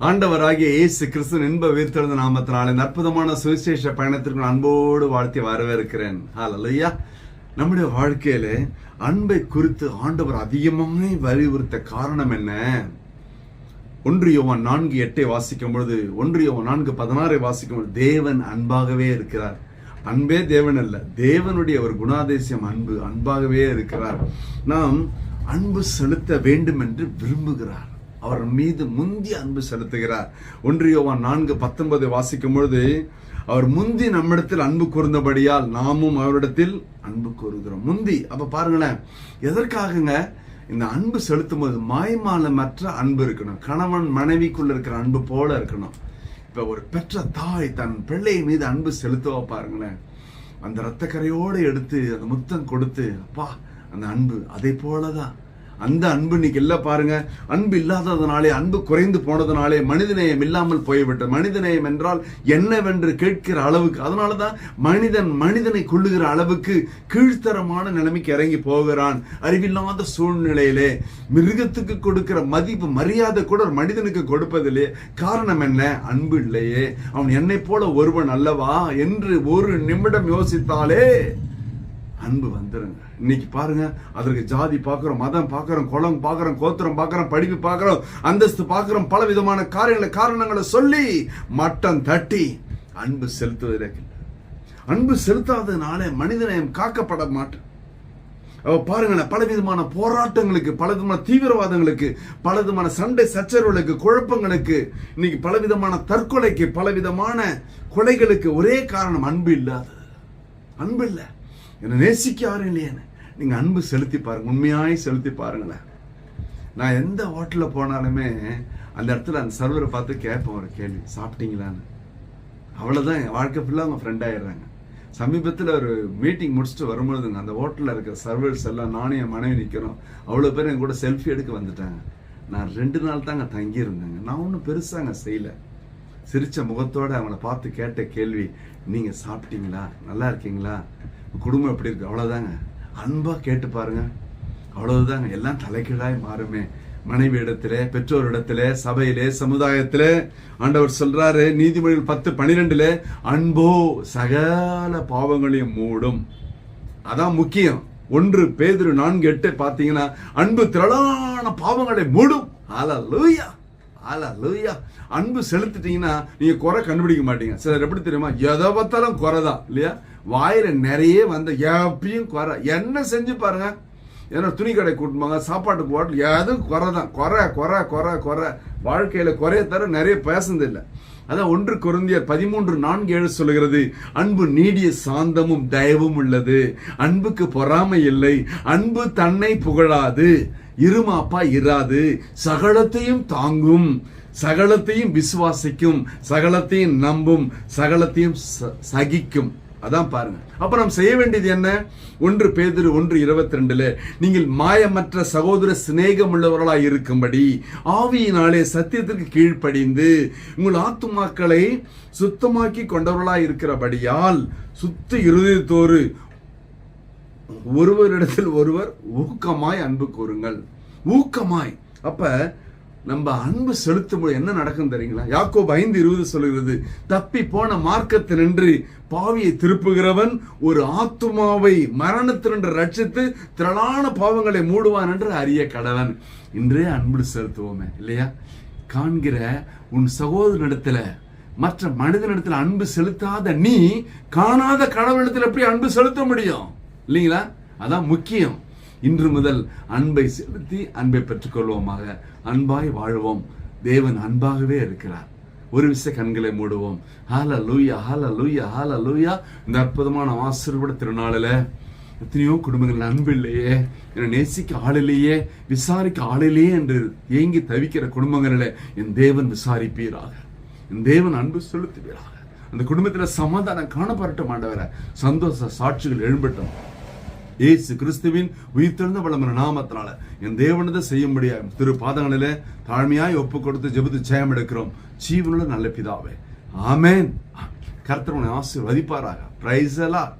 ஆண்டவராகிய இயேசு கிறிஸ்து இன்ப உயிர்த்தெழுந்த நாமத்தினால இந்த அற்புதமான சுவிசேஷ பயணத்திற்கு நான் அன்போடு வாழ்த்தி வரவேற்கிறேன். ஹalleluya நம்முடைய வாழ்க்கையில அன்பை குறித்து ஆண்டவர் அதிகமாக வலியுறுத்த காரணம் என்ன? ஒன்று யோவான் நான்கு எட்டை வாசிக்கும் பொழுது ஒன்று யோவான் நான்கு பதினாறை வாசிக்கும் பொழுது தேவன் அன்பாகவே இருக்கிறார். அன்பே தேவன் அல்ல தேவனுடைய ஒரு குணாதிசயம் அன்பு அன்பாகவே இருக்கிறார். நாம் அன்பு செலுத்த வேண்டும் என்று விரும்புகிறார். அவர் மீது முந்தி அன்பு செலுத்துகிறார். ஒன்று யோவான் நான்கு பத்தொன்பதை வாசிக்கும் பொழுது அவர் முந்தி நம்மிடத்தில் அன்பு கூர்ந்தபடியால் நாமும் அவரிடத்தில் அன்பு கூறுகிறோம். முந்தி அப்ப பாருங்களேன் எதற்காகங்க இந்த அன்பு செலுத்தும் போது மாய்மாலமற்ற அன்பு இருக்கணும்? கணவன் மனைவிக்குள்ள இருக்கிற அன்பு போல இருக்கணும். இப்ப ஒரு பெற்ற தாய் தன் பிள்ளை மீது அன்பு செலுத்துவா பாருங்களேன். அந்த ரத்தக்கரையோடு எடுத்து அந்த முத்தம் கொடுத்து அப்பா அந்த அன்பு அதே போலதான். அந்த அன்பு இன்னைக்கு இல்லை பாருங்க. அன்பு இல்லாததனாலே அன்பு குறைந்து போனதுனாலே மனிதநேயம் இல்லாமல் போய்விட்டது மனிதநேயம் என்றால் என்னவென்று கேட்கிற அளவுக்கு அதனாலதான் மனிதன் மனிதனை கொள்ளுகிற அளவுக்கு கீழ்த்தரமான நிலைமைக்கு இறங்கி போகிறான். அறிவில்லாத சூழ்நிலையிலே மிருகத்துக்கு கொடுக்கிற மதிப்பு மரியாதை கூட ஒரு மனிதனுக்கு கொடுப்பதில்லையே காரணம் என்ன? அன்பு இல்லையே. அவன் என்னை போல ஒருவன் அல்லவா? என்று ஒரு நிமிடம் யோசித்தாலே அன்பு வந்துடுங்க இன்னைக்கு பாருங்க அதற்கு ஜாதி பார்க்குறோம் மதம் பார்க்குறோம் குளம் பார்க்குறோம் கோத்திரம் பார்க்குறோம் படிப்பு பார்க்குறோம் அந்தஸ்து பார்க்குறோம் பல விதமான காரியங்களை காரணங்களை சொல்லி மட்டம் தட்டி அன்பு செலுத்துவதற்கு அன்பு செலுத்தாததுனால மனிதநேயம் காக்கப்பட மாட்டேன். பாருங்களேன் பாருங்களேன் பலவிதமான போராட்டங்களுக்கு பலவிதமான தீவிரவாதங்களுக்கு பலவிதமான சண்டை சச்சரவுகளுக்கு குழப்பங்களுக்கு இன்னைக்கு பலவிதமான தற்கொலைக்கு பலவிதமான கொலைகளுக்கு ஒரே காரணம் அன்பு இல்லாதது. அன்பு இல்லை. என்னை நேசிக்க யாரும் இல்லையேன்னு நீங்கள் அன்பு செலுத்தி பாருங்க உண்மையாய் செலுத்தி பாருங்களேன். நான் எந்த ஹோட்டலில் போனாலுமே அந்த இடத்துல அந்த சர்வரை பார்த்து கேட்பேன் ஒரு கேள்வி சாப்பிட்டீங்களான்னு. அவ்வளோதான் என் வாழ்க்கை ஃபுல்லாக அவங்க ஃப்ரெண்ட் ஆயிடுறாங்க. சமீபத்தில் ஒரு மீட்டிங் முடிச்சுட்டு வரும்பொழுதுங்க அந்த ஹோட்டலில் இருக்கிற சர்வர்ஸ் எல்லாம் நானும் என் மனைவி நிற்கிறோம் அவ்வளோ பேர் என் கூட செல்ஃபி எடுக்க வந்துட்டாங்க. நான் ரெண்டு நாள் தாங்க தங்கியிருந்தேங்க. நான் ஒன்றும் பெருசாக அங்கே செய்யலை. சிரித்த முகத்தோடு அவங்கள பார்த்து கேட்ட கேள்வி நீங்கள் சாப்பிட்டீங்களா? நல்லா இருக்கீங்களா? குடும்பம் எப்படி இருக்கு? அவ்வளோதாங்க அன்பாக கேட்டு பாருங்க. அவ்வளவுதாங்க. எல்லாம் தலைகீழாய் மாறுமே. மனைவி இடத்துல பெற்றோரிடத்துல சபையிலே சமுதாயத்திலே. ஆண்டவர் சொல்றாரு நீதிமொழிகள் பத்து பனிரெண்டுல அன்போ சகல பாவங்களையும் மூடும். அதான் முக்கியம். ஒன்று பேதிரு நான்கு எட்டு பார்த்தீங்கன்னா அன்பு திரளான பாவங்களை மூடும். ஹalleluya ஹalleluya அன்பு செலுத்திட்டீங்கன்னா நீங்க குறை கண்டுபிடிக்க மாட்டீங்க. சிலர் எப்படி தெரியுமா? எதை பார்த்தாலும் குறை தான் இல்லையா? வாயில நிறைய வந்த எப்பயும் குறை. என்ன செஞ்சு பாருங்க? ஏன்னா துணி கடை கூட்டுமாங்க சாப்பாட்டுக்கு ஹோட்டல் எதுவும் குறை தான். குறை குறை குறை குறை. வாழ்க்கையில் குறைய தர நிறைய பேசுனது இல்லை. அதான் ஒன்று குருந்தியர் பதிமூன்று நான்கு ஏழு சொல்லுகிறது அன்பு நீடிய சாந்தமும் தயவும் உள்ளது. அன்புக்கு பொறாமை இல்லை. அன்பு தன்னை புகழாது. இருமாப்பா இராது. சகலத்தையும் தாங்கும். சகலத்தையும் விசுவாசிக்கும். சகலத்தையும் நம்பும். சகலத்தையும் ச- சகிக்கும். அதான் பாருங்க. அப்ப நாம் செய்ய வேண்டியது என்ன? ஒன்று பேதிரு ஒன்று இருபத்தி ரெண்டுல நீங்கள் மாயமற்ற சகோதர சிநேகம் உள்ளவர்களாய் இருக்கும்படி ஆவியினாலே சத்தியத்திற்கு கீழ்ப்படிந்து உங்கள் ஆத்துமாக்களை சுத்தமாக்கி கொண்டவர்களாய் இருக்கிறபடியால் சுத்த இருதயத்தோறு ஒருவரிடத்தில் ஒருவர் ஊக்கமாய் அன்பு கூறுங்கள். ஊக்கமாய். அப்ப நம்ம அன்பு செலுத்தும் போது என்ன நடக்கும் தெரியுங்களா? யாக்கோப் ஐந்து இருபது சொல்கிறது தப்பி போன மார்க்கத்தினின்று பாவியை திருப்புகிறவன் ஒரு ஆத்துமாவை மரணத்தினின்று ரட்சித்து திரளான பாவங்களை மூடுவான் என்று அறிய கடவன். இன்றே அன்பு செலுத்துவோமே இல்லையா? காண்கிற உன் சகோதரனிடத்துல மற்ற மனிதனிடத்தில் அன்பு செலுத்தாத நீ காணாத கடவுளிடத்தில் எப்படி அன்பு செலுத்த முடியும்? இல்லைங்களா? அதான் முக்கியம். இன்று முதல் அன்பை செலுத்தி அன்பை பெற்றுக்கொள்வோமாக. அன்பாய் வாழ்வோம். தேவன் அன்பாகவே இருக்கிறார். ஒரு விச கண்களை மூடுவோம். ஹால லூயா ஹால லூயா ஹால லூயா இந்த அற்புதமான ஆசீர்வாத திருநாளில் எத்தனையோ குடும்பங்கள் அன்பு இல்லையே என்னை நேசிக்க ஆள் இல்லையே விசாரிக்க ஆள் இல்லையே என்று ஏங்கி தவிக்கிற குடும்பங்களில் என் தேவன் விசாரிப்பீராக. என் தேவன் அன்பு செலுத்துவீராக. அந்த குடும்பத்தில் சமாதானம் காணப்படட்டும் ஆண்டவரை. சந்தோஷ சாட்சிகள் எழும்பட்டும். இயேசு கிறிஸ்துவின் உயிர்த்தெழுந்த வளமான நாமத்தினால என் தேவனதை செய்ய முடியாது திரு பாதங்களிலே தாழ்மையாய் ஒப்பு கொடுத்து ஜெபத்து ஜெயம் எடுக்கிறோம். ஜீவனுள்ள நல்ல பிதாவே. ஆமேன். கர்த்தர் உன்னை ஆசீர்வதிப்பாராக. பிரைஸ் எல்லாம்